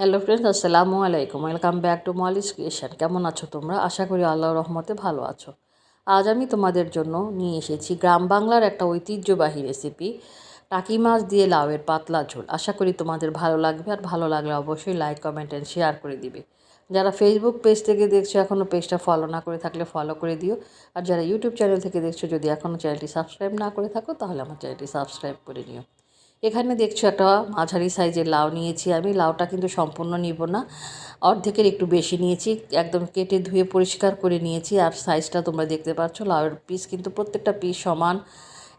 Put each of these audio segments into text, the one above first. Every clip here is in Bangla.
হ্যালো ফ্রেন্ডস আসসালামু আলাইকুম। Welcome back to Molly's creation কেমন আছো তোমরা? আশা করি আল্লাহর রহমতে ভালো আছো। আজ আমি তোমাদের জন্য নিয়ে এসেছি গ্রাম বাংলার একটা ঐতিহ্যবাহী রেসিপি টাকি মাছ দিয়ে লাউয়ের পাতলা ঝোল। আশা করি তোমাদের ভালো লাগবে। আর ভালো লাগলে অবশ্যই লাইক কমেন্ট অ্যান্ড শেয়ার করে দিবে। যারা ফেসবুক পেজ থেকে দেখছ এখনও পেজটা ফলো না করে থাকলে ফলো করে দিও। আর যারা ইউটিউব চ্যানেল থেকে দেখছ, যদি এখনও চ্যানেলটি সাবস্ক্রাইব না করে থাকো, তাহলে আমার চ্যানেলটি সাবস্ক্রাইব করে নিও। এখানে দেখছ একটা মাঝারি সাইজের লাউ নিয়েছি আমি। লাউটা কিন্তু সম্পূর্ণ নিব না। অর্ধেকের একটু বেশি নিয়েছি। একদম কেটে ধুয়ে পরিষ্কার করে নিয়েছি। আর সাইজটা তোমরা দেখতে পাচ্ছ, লাউয়ের পিস কিন্তু প্রত্যেকটা পিস সমান।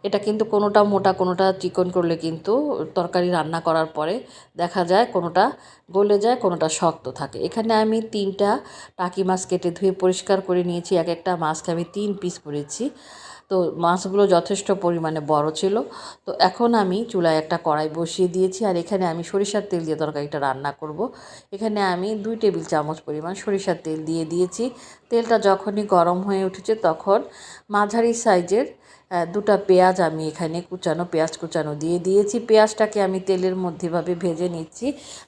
এটা কিন্তু কোনোটা মোটা, কোনোটা চিকন করলে কিন্তু তরকারি রান্না করার পরে দেখা যায় কোনোটা গলে যায়, কোনোটা শক্ত থাকে। এখানে আমি তিনটা টাকি মাছ কেটে ধুয়ে পরিষ্কার করে নিয়েছি। এক একটা মাছকে আমি তিন পিস করেছি। তো মাছগুলো যথেষ্ট পরিমাণে বড় ছিল। তো এখন আমি চুলায় একটা কড়াই বসিয়ে দিয়েছি আর এখানে আমি সরিষার তেল দিয়ে তরকারিটা রান্না করব। এখানে আমি দুই টেবিল চামচ পরিমাণ সরিষার তেল দিয়ে দিয়েছি। তেলটা যখনই গরম হয়ে উঠেছে তখন মাঝারি সাইজের দুটা পেঁয়াজ আমি এখানে কুচানো, পেঁয়াজ কুচানো দিয়ে দিয়েছি। পেঁয়াজটাকে আমি তেলের মধ্যেভাবে ভেজে নিচ্ছি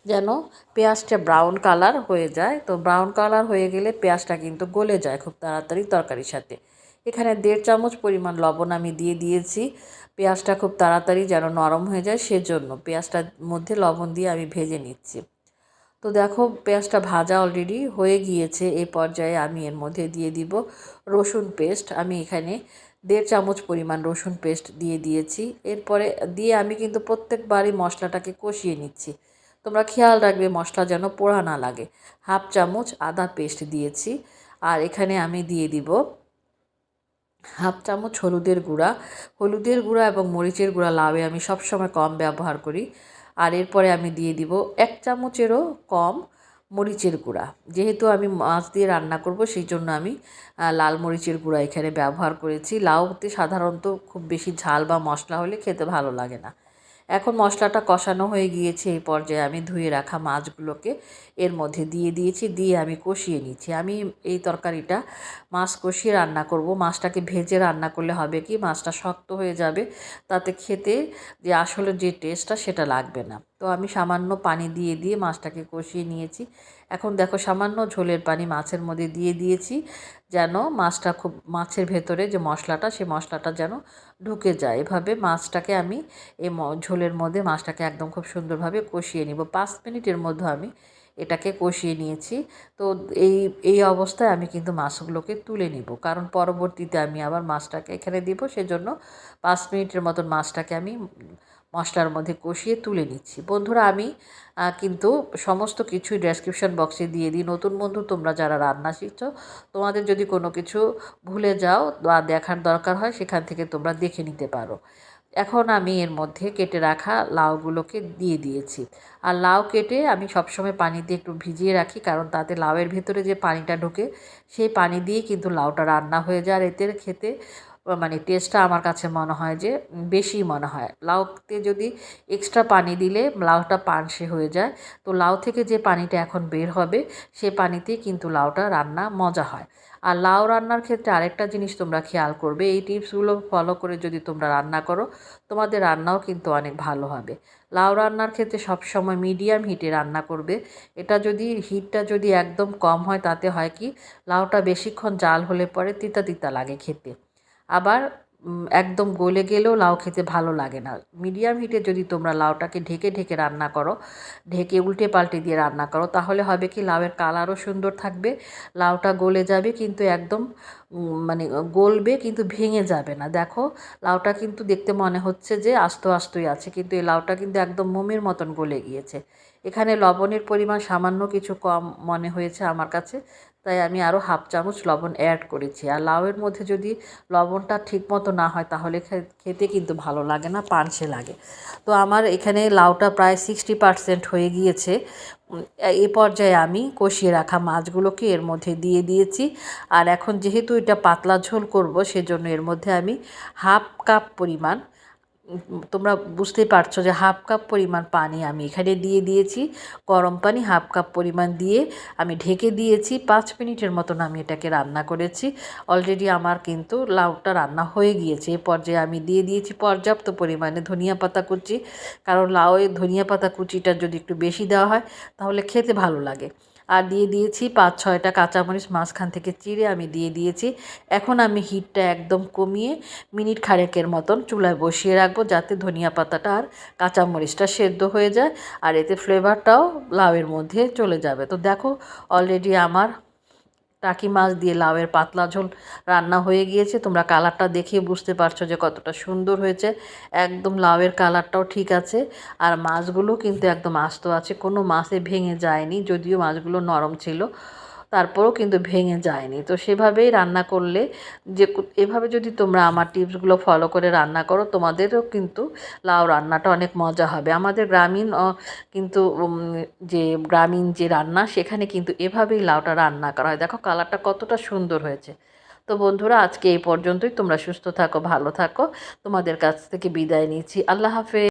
যেন পেঁয়াজটা ব্রাউন কালার হয়ে যায়। তো ব্রাউন কালার হয়ে গেলে পেঁয়াজটা কিন্তু গলে যায় খুব তাড়াতাড়ি তরকারির সাথে। এখানে দেড় চামচ পরিমাণ লবণ আমি দিয়ে দিয়েছি। পেঁয়াজটা খুব তাড়াতাড়ি যেন নরম হয়ে যায়, সেজন্য পেঁয়াজটার মধ্যে লবণ দিয়ে আমি ভেজে নিচ্ছি। তো দেখো, পেঁয়াজটা ভাজা অলরেডি হয়ে গিয়েছে এই পর্যায়ে আমি এর মধ্যে দিয়ে দিব রসুন পেস্ট। আমি এখানে দেড় চামচ পরিমাণ রসুন পেস্ট দিয়ে দিয়েছি। এরপরে দিয়ে আমি কিন্তু প্রত্যেকবারই মশলাটাকে কষিয়ে নিচ্ছি। তোমরা খেয়াল রাখবে, মশলা যেন পোড়া না লাগে। হাফ চামচ আদা পেস্ট দিয়েছি। আর এখানে আমি দিয়ে দিব হাফ চামচ হলুদের গুঁড়া হলুদের গুঁড়া এবং মরিচের গুঁড়া লাউয়ে আমি সবসময় কম ব্যবহার করি। আর এরপরে আমি দিয়ে দিব এক চামচেরও কম মরিচের গুঁড়া। যেহেতু আমি মাছ দিয়ে রান্না করব সেই জন্য আমি লাল মরিচের গুঁড়া এখানে ব্যবহার করেছি। লাউতে সাধারণত খুব বেশি ঝাল বা মশলা হলে খেতে ভালো লাগে না। এখন মশলাটা কষানো হয়ে গিয়েছে এই পর্যায়ে আমি ধুয়ে রাখা মাছগুলোকে এর মধ্যে দিয়ে দিয়েছি, দিয়ে আমি কষিয়ে নিচ্ছি। আমি এই তরকারিটা মাছ কষিয়ে রান্না করব। মাছটাকে ভেজে রান্না করলে হবে কি মাছটা শক্ত হয়ে যাবে, তাতে খেতে যে আসলে যে টেস্টটা সেটা লাগবে না। তো আমি সামান্য পানি দিয়ে দিয়ে মাছটাকে কষিয়ে নিয়েছি। এখন দেখো সামান্য ঝোলের পানি মাছের মধ্যে দিয়ে দিয়েছি যেন মাছটা খুব, মাছের ভেতরে যে মশলাটা, সে মশলাটা যেন ঢুকে যায়। এভাবে মাছটাকে আমি এই ঝোলের মধ্যে মাছটাকে একদম খুব সুন্দরভাবে কষিয়ে নিব। পাঁচ মিনিটের মধ্যে আমি এটাকে কষিয়ে নিয়েছি। তো এই এই অবস্থায় আমি কিন্তু মাছগুলোকে তুলে নিব। কারণ পরবর্তীতে আমি আবার মাছটাকে এখানে দিব। সেজন্য পাঁচ মিনিটের মতন মাছটাকে আমি মশলার মধ্যে কষিয়ে তুলে নিচ্ছি। বন্ধুরা, আমি কিন্তু সমস্ত কিছুই ডেসক্রিপশন বক্সে দিয়ে দিই। নতুন বন্ধু, তোমরা যারা রান্না শিখছো, তোমাদের যদি কোনো কিছু ভুলে যাও বা দেখার দরকার হয়, সেখান থেকে তোমরা দেখে নিতে পারো। এখন আমি এর মধ্যে কেটে রাখা লাউগুলোকে দিয়ে দিয়েছি। আর লাউ কেটে আমি সবসময় পানি দিয়ে একটু ভিজিয়ে রাখি, কারণ তাতে লাউয়ের ভেতরে যে পানিটা ঢোকে, সেই পানি দিয়ে কিন্তু লাউটা রান্না হয়ে যায়। আর এতে খেতে মানে টেস্টটা আমার কাছে মনে হয় যে বেশি মনে হয়। লাউতে যদি এক্সট্রা পানি দিলে লাউটা পানসে হয়ে যায়, তো লাউ থেকে যে পানিটা এখন বের হবে, সে পানিতেই কিন্তু লাউটা রান্না মজা হয়। আর লাউ রান্নার ক্ষেত্রে আরেকটা জিনিস তোমরা খেয়াল করবে, এই টিপসগুলো ফলো করে যদি তোমরা রান্না করো, তোমাদের রান্নাও কিন্তু অনেক ভালো হবে। লাউ রান্নার ক্ষেত্রে সবসময় মিডিয়াম হিটে রান্না করবে। এটা যদি হিটটা যদি একদম কম হয়, তাতে হয় কি, লাউটা বেশিক্ষণ জাল হলে পরে তিতা তিতা লাগে খেতে। আবার একদম গলে গেলেও লাউ খেতে ভালো লাগে না। মিডিয়াম হিটে যদি তোমরা লাউটাকে ঢেকে ঢেকে রান্না করো, ঢেকে উল্টে পাল্টে দিয়ে রান্না করো, তাহলে হবে কি লাউয়ের কালারও সুন্দর থাকবে, লাউটা গলে যাবে কিন্তু একদম মানে গলবে কিন্তু ভেঙে যাবে না। দেখো, লাউটা কিন্তু দেখতে মনে হচ্ছে যে আস্ত আস্তই আছে, কিন্তু এই লাউটা কিন্তু একদম মোমের মতন গলে গিয়েছে। এখানে লবণের পরিমাণ সামান্য কিছু কম মনে হয়েছে আমার কাছে, তাই আমি আরও হাফ চামচ লবণ অ্যাড করেছি। আর লাউয়ের মধ্যে যদি লবণটা ঠিক মতো না হয়, তাহলে খেতে কিন্তু ভালো লাগে না, পানসে লাগে। তো আমার এখানে লাউটা প্রায় সিক্সটি পারসেন্ট হয়ে গিয়েছে। এ পর্যায়ে আমি কষিয়ে রাখা মাছগুলোকে এর মধ্যে দিয়ে দিয়েছি। আর এখন যেহেতু এটা পাতলা ঝোল করব, সেজন্য এর মধ্যে আমি হাফ কাপ পরিমাণ তোমরা বুঝতেই পারছ যে হাফ কাপ পরিমাণ পানি আমি এখানে দিয়ে দিয়েছি। গরম পানি হাফ কাপ পরিমাণ দিয়ে আমি ঢেকে দিয়েছি। পাঁচ মিনিটের মতন আমি এটাকে রান্না করেছি। অলরেডি আমার কিন্তু লাউটা রান্না হয়ে গিয়েছে। এ পর্যায়ে আমি দিয়ে দিয়েছি পর্যাপ্ত পরিমাণে ধনিয়া পাতা কুচি। কারণ লাউয়ে ধনিয়া পাতা কুচিটা যদি একটু বেশি দেওয়া হয়, তাহলে খেতে ভালো লাগে। আর দিয়ে দিয়েছি পাঁচ ছয়টা কাঁচামরিচ মাঝখান থেকে চিড়ে আমি দিয়ে দিয়েছি। এখন আমি হিটটা একদম কমিয়ে মিনিট খারেকের মতন চুলায় বসিয়ে রাখব যাতে ধনিয়া পাতাটা আর কাঁচামরিচটা সেদ্ধ হয়ে যায়। আর এতে ফ্লেভারটাও লাউয়ের মধ্যে চলে যাবে। তো দেখো অলরেডি আমার টাকি মাছ দিয়ে লাউয়ের পাতলা ঝোল রান্না হয়ে গিয়েছে। তোমরা কালারটা দেখে বুঝতে পারছ যে কতটা সুন্দর হয়েছে। একদম লাউয়ের কালারটাও ঠিক আছে। আর মাছগুলো কিন্তু একদম আস্ত আছে। কোনো মাছে ভেঙে যায়নি, যদিও মাছগুলো নরম ছিল। তারপরেও কিন্তু ভেঙে যায়নি। তো সেভাবেই রান্না করলে যে এভাবে যদি তোমরা আমার টিপসগুলো ফলো করে রান্না করো, তোমাদেরও কিন্তু লাউ রান্নাটা অনেক মজা হবে। আমাদের গ্রামীণ কিন্তু যে গ্রামীণ যে রান্না, সেখানে কিন্তু এভাবেই লাউটা রান্না করা হয়। দেখো কালারটা কতটা সুন্দর হয়েছে। তো বন্ধুরা, আজকে এই পর্যন্তই। তোমরা সুস্থ থাকো, ভালো থাকো। তোমাদের কাছ থেকে বিদায় নিচ্ছি। আল্লাহ হাফেজ।